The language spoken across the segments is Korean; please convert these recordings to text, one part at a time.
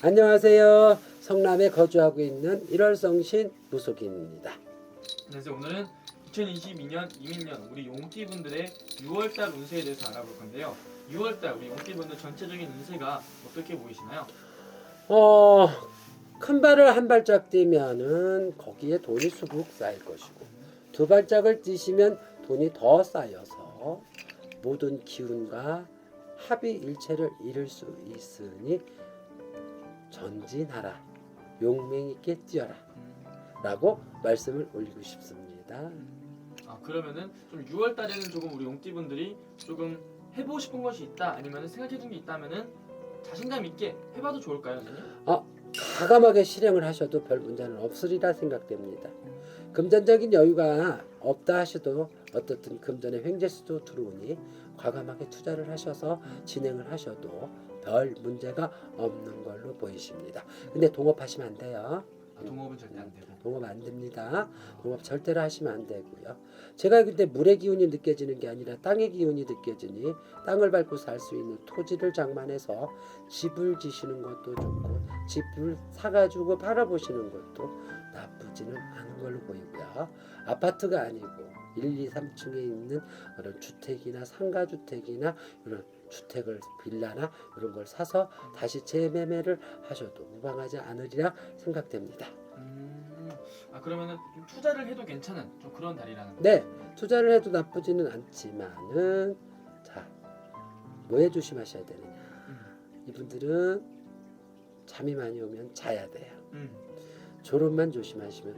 안녕하세요. 성남에 거주하고 있는 1월성신 무속인입니다. 그래서 오늘은 2022년 이민년 우리 용띠분들의 6월달 운세에 대해서 알아볼 건데요. 6월달 우리 용띠분들 전체적인 운세가 어떻게 보이시나요? 어, 큰 발을 한 발짝 뛰면은 거기에 돈이 수북 쌓일 것이고 두 발짝을 뛰시면 돈이 더 쌓여서 모든 기운과 합의 일체를 이룰 수 있으니 전진하라 용맹 있게 뛰어라 라고 말씀을 올리고 싶습니다. 아 그러면은 좀 6월 달에는 조금 우리 용띠분들이 조금 해보고 싶은 것이 있다 아니면 생각해둔 게 있다면은 자신감 있게 해봐도 좋을까요, 선생님? 과감하게 실행을 하셔도 별 문제는 없으리라 생각됩니다. 금전적인 여유가 없다 하셔도 어떻든 금전의 횡재수도 들어오니 과감하게 투자를 하셔서 진행을 하셔도 별 문제가 없는 걸로 보이십니다. 근데 동업하시면 안 돼요. 아, 동업은 절대 안 되고. 동업 안 됩니다. 동업 절대로 하시면 안 되고요. 제가 근데 물의 기운이 느껴지는 게 아니라 땅의 기운이 느껴지니 땅을 밟고 살 수 있는 토지를 장만해서 집을 지시는 것도 좋고 집을 사가지고 팔아보시는 것도 나쁘지는 않은 걸로 보이고요. 아파트가 아니고 1, 2, 3층에 있는 그런 주택이나 상가주택이나 이런 주택을 빌라나 이런 걸 사서 다시 재매매를 하셔도 무방하지 않으리라 생각됩니다. 음, 아 그러면은 좀 투자를 해도 괜찮은 좀 그런 달이라는 거. 네, 투자를 해도 나쁘지는 않지만은 자, 뭐에 조심하셔야 되느냐? 음, 이분들은 잠이 많이 오면 자야 돼요. 음, 졸음만 조심하시면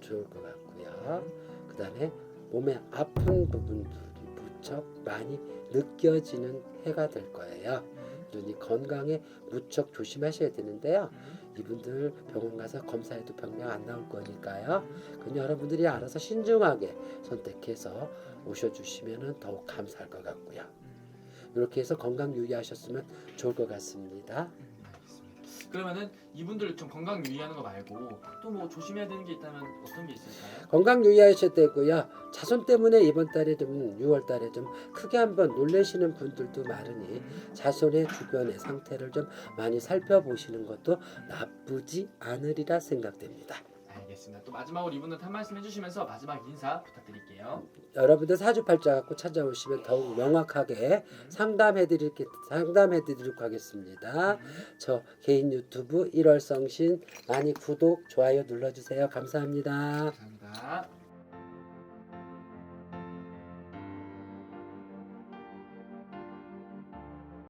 좋을 것 같고요. 그 다음에 몸에 아픈 부분들이 무척 많이 느껴지는 해가 될 거예요. 음, 그러니 건강에 무척 조심하셔야 되는데요. 음, 이분들 병원 가서 검사해도 병명 안 나올 거니까요. 음. 그건 여러분들이 알아서 신중하게 선택해서 오셔주시면 더욱 감사할 것 같고요. 음, 이렇게 해서 건강 유의하셨으면 좋을 것 같습니다. 그러면은 이분들 좀 건강 유의하는 거 말고 또 뭐 조심해야 되는 게 있다면 어떤 게 있을까요? 건강 유의하셔야 되고요. 자손 때문에 이번 달에 좀 6월 달에 좀 크게 한번 놀라시는 분들도 많으니 음, 자손의 주변의 상태를 좀 많이 살펴보시는 것도 나쁘지 않으리라 생각됩니다. 알겠습니다. 또 마지막으로 이분들 한 말씀 해주시면서 마지막 인사 부탁드릴게요. 여러분들 사주팔자 갖고 찾아오시면 더욱 명확하게 음, 상담해드릴 상담해드리도록 하겠습니다. 음, 저 개인 유튜브 1월 성신 많이 구독 좋아요 눌러주세요. 감사합니다. 감사합니다.